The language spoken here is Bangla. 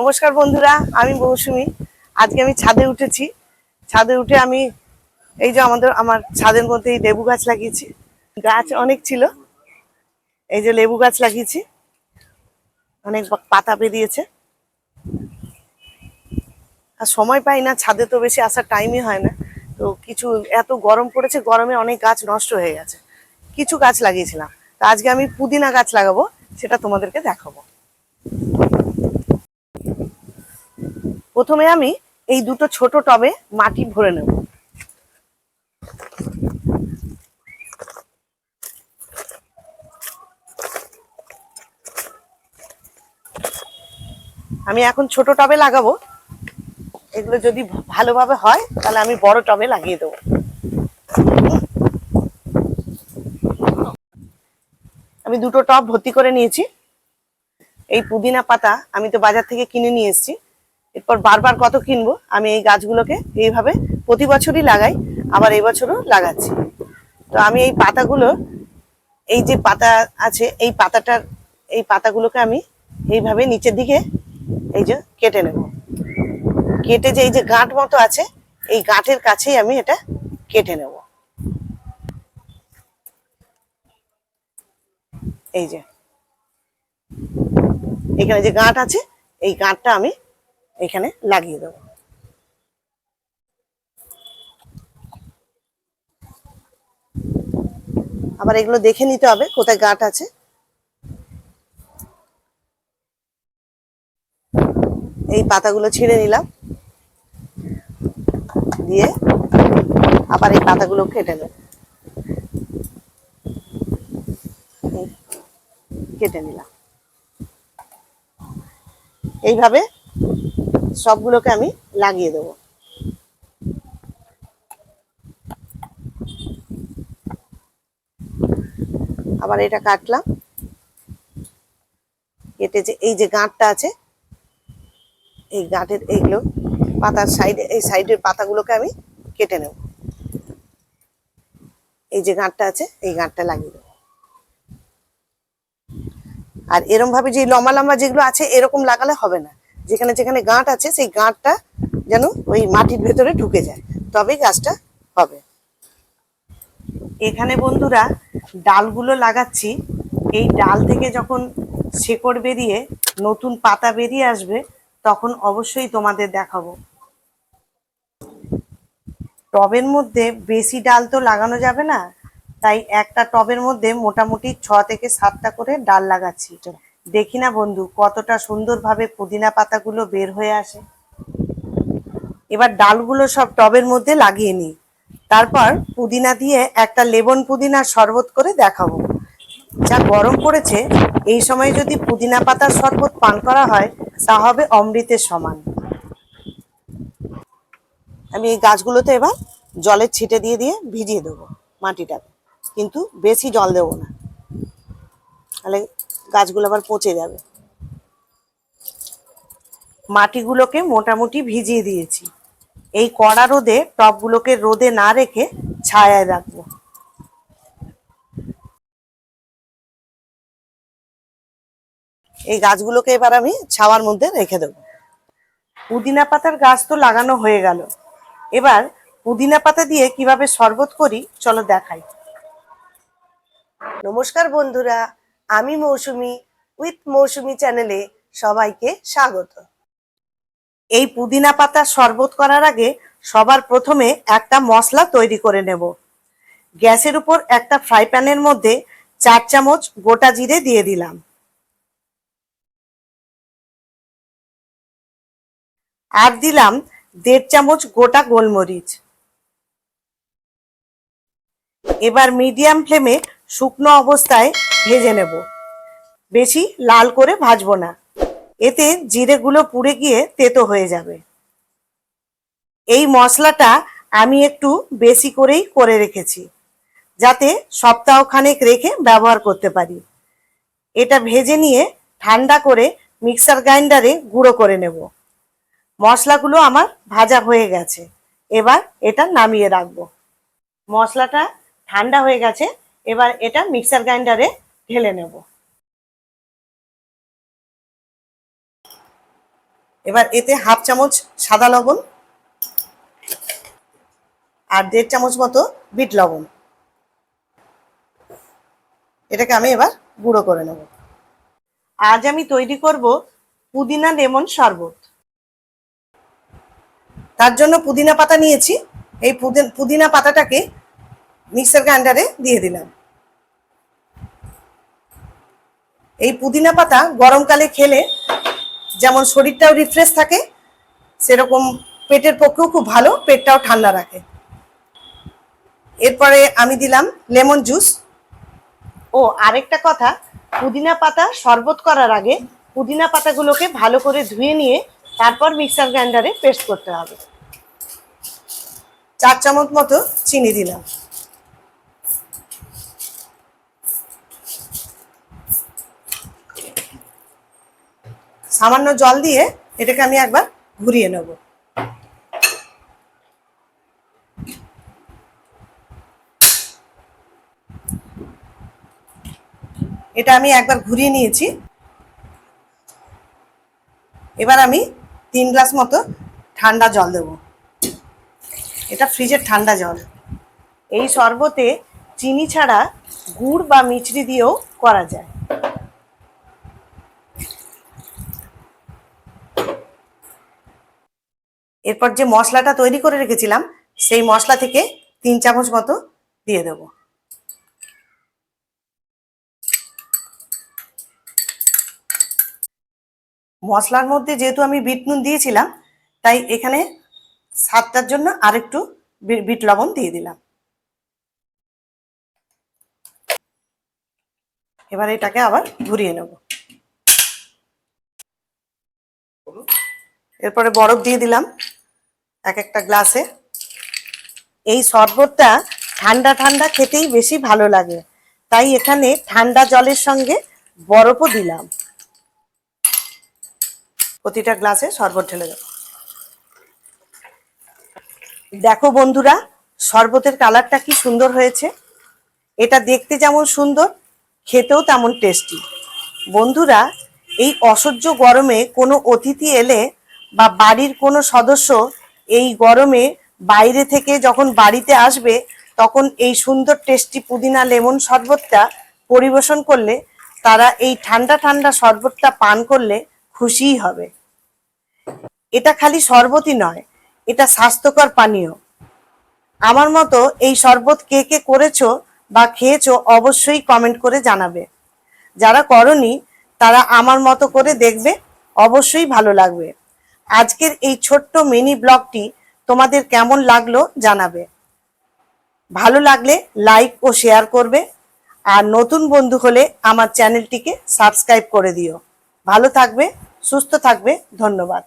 নমস্কার বন্ধুরা, আমি মৌসুমি। আজকে আমি ছাদে উঠেছি। ছাদে উঠে আমি এই যে আমাদের, আমার ছাদের মধ্যে এই লেবু গাছ লাগিয়েছি। গাছ অনেক ছিল। এই যে লেবু গাছ লাগিয়েছি। অনেক পাতা বেরিয়েছে। আর সময় পাই না, ছাদে তো বেশি আসার টাইমই হয় না। তো কিছু, এত গরম পড়েছে, গরমে অনেক গাছ নষ্ট হয়ে গেছে। কিছু গাছ লাগিয়েছিলাম। তা আজকে আমি পুদিনা গাছ লাগাবো, সেটা তোমাদেরকে দেখাবো। প্রথমে আমি এই দুটো ছোট টবে মাটি ভরে নেব। আমি এখন ছোট টবে লাগাবো। এগুলো যদি ভালোভাবে হয়, তাহলে আমি বড় টবে লাগিয়ে দেবো। আমি দুটো টব ভর্তি করে নিয়েছি। এই পুদিনা পাতা আমি তো বাজার থেকে কিনে নিয়ে এসেছি। এরপর বারবার কত কিনবো? আমি এই গাছগুলোকে এইভাবে প্রতি বছরই লাগাই, আবার এই বছরও লাগাচ্ছি। তো আমি এই পাতাগুলো, এই যে পাতা আছে, এই পাতাটার, এই পাতাগুলোকে আমি এইভাবে নিচের দিকে এই যে কেটে নেব। কেটে যে এই যে গাঁট মতো আছে, এই গাঁটের কাছেই আমি এটা কেটে নেব। এই যে, এখানে যে গাঁট আছে, এই গাঁটটা আমি এখানে লাগিয়ে দেবো। আবার এগুলো দেখে নিতে হবে কোথায় গাঁট আছে। এই পাতাগুলো ছিঁড়ে নিলাম। দিয়ে আবার এই পাতাগুলো কেটে নেব। কেটে নিলাম। এইভাবে সবগুলোকে আমি লাগিয়ে দেবো। আবার এটা কাটলাম। কেটে যে এই যে গাঁটটা আছে, এই গাঁটের এইগুলো পাতার সাইডে, এই সাইডের পাতাগুলোকে আমি কেটে নেব। এই যে গাঁটটা আছে, এই গাঁটটা লাগিয়ে দেবো। আর এরম ভাবে যে লম্বা লম্বা যেগুলো আছে, এরকম লাগালে হবে না। যেখানে যেখানে গাঁট আছে, সেই গাঁটটা যেন ওই মাটির ভেতরে ঢুকে যায়। তবেই গাছটা হবে। এখানে বন্ধুরা, ডালগুলো লাগাচ্ছি। এই ডাল থেকে যখন শেকড় বেরিয়ে নতুন পাতা বেরিয়ে আসবে, তখন অবশ্যই তোমাদের দেখাবো। টবের মধ্যে বেশি ডাল তো লাগানো যাবে না, তাই একটা টবের মধ্যে মোটামুটি ছ থেকে সাতটা করে ডাল লাগাচ্ছি। দেখি না বন্ধু, কতটা সুন্দরভাবে পুদিনা পাতাগুলো বের হয়ে আসে। এবার ডালগুলো সব টবের মধ্যে লাগিয়ে নিই। তারপর পুদিনা দিয়ে একটা লেবন পুদিনার শরবত করে দেখাবো। যা গরম পড়েছে, এই সময় যদি পুদিনা পাতার শরবত পান করা হয়, তা হবে অমৃতের সমান। আমি এই গাছগুলোতে এবার জলের ছিটে দিয়ে দিয়ে ভিজিয়ে দেবো মাটিটাকে। কিন্তু বেশি জল দেবো না। তাহলে গাছগুলো আবার পচে যাবে। মাটিগুলোকে মোটামুটি ভিজিয়ে দিয়েছি। এই কড়া রোদে টবগুলোকে রোদে না রেখে ছায়ায় রাখব। এই গাছগুলোকে এবার আমি ছাওয়ার মধ্যে রেখে দেবো। পুদিনা পাতার গাছ তো লাগানো হয়ে গেল। এবার পুদিনা পাতা দিয়ে কীভাবে শরবত করি, চলো দেখাই। নমস্কার বন্ধুরা আমি মৌসুমি, উইথ মৌসুমি চ্যানেলে সবাইকে স্বাগত। এই পুদিনা পাতার শরবত করার আগে সবার প্রথমে একটা মশলা তৈরি করে নেব। গ্যাসের উপর একটা ফ্রাই প্যানের মধ্যে চার চামচ গোটা জিরে দিয়ে দিলাম। আর দিলাম দেড় চামচ গোটা গোলমরিচ। এবার মিডিয়াম ফ্লেমে শুকনো অবস্থায় ভেজে নেব। বেশি লাল করে ভাজবো না। এতে জিরেগুলো পুড়ে গিয়ে তেতো হয়ে যাবে। এই মশলাটা আমি একটু বেশি করেই করে রেখেছি, যাতে সপ্তাহখানেক রেখে ব্যবহার করতে পারি। এটা ভেজে নিয়ে ঠান্ডা করে মিক্সার গ্রাইন্ডারে গুঁড়ো করে নেব। মশলাগুলো আমার ভাজা হয়ে গেছে, এবার এটা নামিয়ে রাখব। মশলাটা ঠান্ডা হয়ে গেছে, এবার এটা মিক্সার গ্রাইন্ডারে ঢেলে নেব। এবার এতে হাফ চামচ সাদা লবণ আর দেড় চামচ মতো বিট লবণ। এটাকে আমি এবার গুঁড়ো করে নেব। আজ আমি তৈরি করব পুদিনা লেমন শরবত। তার জন্য পুদিনা পাতা নিয়েছি। এই পুদি- পুদিনা পাতাটাকে মিক্সার গ্রাইন্ডারে দিয়ে দিলাম। এই পুদিনা পাতা গরমকালে খেলে যেমন শরীরটাও রিফ্রেশ থাকে, সেরকম পেটের পক্ষেও খুব ভালো, পেটটাও ঠান্ডা রাখে। এরপরে আমি দিলাম লেমন জুস। ও, আরেকটা কথা, পুদিনা পাতা শরবত করার আগে পুদিনা পাতাগুলোকে ভালো করে ধুয়ে নিয়ে তারপর মিক্সার গ্রাইন্ডারে পেস্ট করতে হবে। চার চামচ মতো চিনি দিলাম। সামান্য জল দিয়ে এটাকে আমি একবার ঘুরিয়ে নেব। এটা আমি একবার ঘুরিয়ে নিয়েছি। এবার আমি তিন গ্লাস মতো ঠান্ডা জল দেব। এটা ফ্রিজের ঠান্ডা জল। এই শরবতে চিনি ছাড়া গুড় বা মিছরি দিয়েও করা যায়। এরপর যে মশলাটা তৈরি করে রেখেছিলাম, সেই মশলা থেকে তিন চামচ মতো দিয়ে দেবো। মশলার মধ্যে যেহেতু আমি বিট নুন দিয়েছিলাম, তাই এখানে স্বাদটার জন্য আরেকটু বিট লবণ দিয়ে দিলাম। এবার এটাকে আবার ঘুরিয়ে নেব। এরপরে বরফ দিয়ে দিলাম। এক একটা গ্লাসে। এই শরবতটা ঠান্ডা ঠান্ডা খেতেই বেশি ভালো লাগে। তাই এখানে ঠান্ডা জলের সঙ্গে বরফও দিলাম। প্রতিটা গ্লাসে শরবত ঢেলে দেবো। দেখো বন্ধুরা, শরবতের কালারটা কি সুন্দর হয়েছে। এটা দেখতে যেমন সুন্দর, খেতেও তেমন টেস্টি। বন্ধুরা, এই অসহ্য গরমে কোনো অতিথি এলে বা বাড়ির কোনো সদস্য এই গরমে বাইরে থেকে যখন বাড়িতে আসবে, তখন এই সুন্দর টেস্টি পুদিনা লেমন শরবতটা পরিবেশন করলে তারা এই ঠান্ডা ঠান্ডা শরবতটা পান করলে খুশিই হবে। এটা খালি শরবতই নয়, এটা স্বাস্থ্যকর পানীয়। আমার মতো এই শরবত কে কে করেছ বা খেয়েছো অবশ্যই কমেন্ট করে জানাবে। যারা করনি, তারা আমার মতো করে দেখবে, অবশ্যই ভালো লাগবে। আজকের এই ছোট্ট মিনি ব্লগটি তোমাদের কেমন লাগল জানাবে। ভালো লাগলে লাইক ও শেয়ার করবে আর নতুন বন্ধু হলে আমার চ্যানেলটিকে সাবস্ক্রাইব করে দিও। ভালো থাকবে, সুস্থ থাকবে, ধন্যবাদ।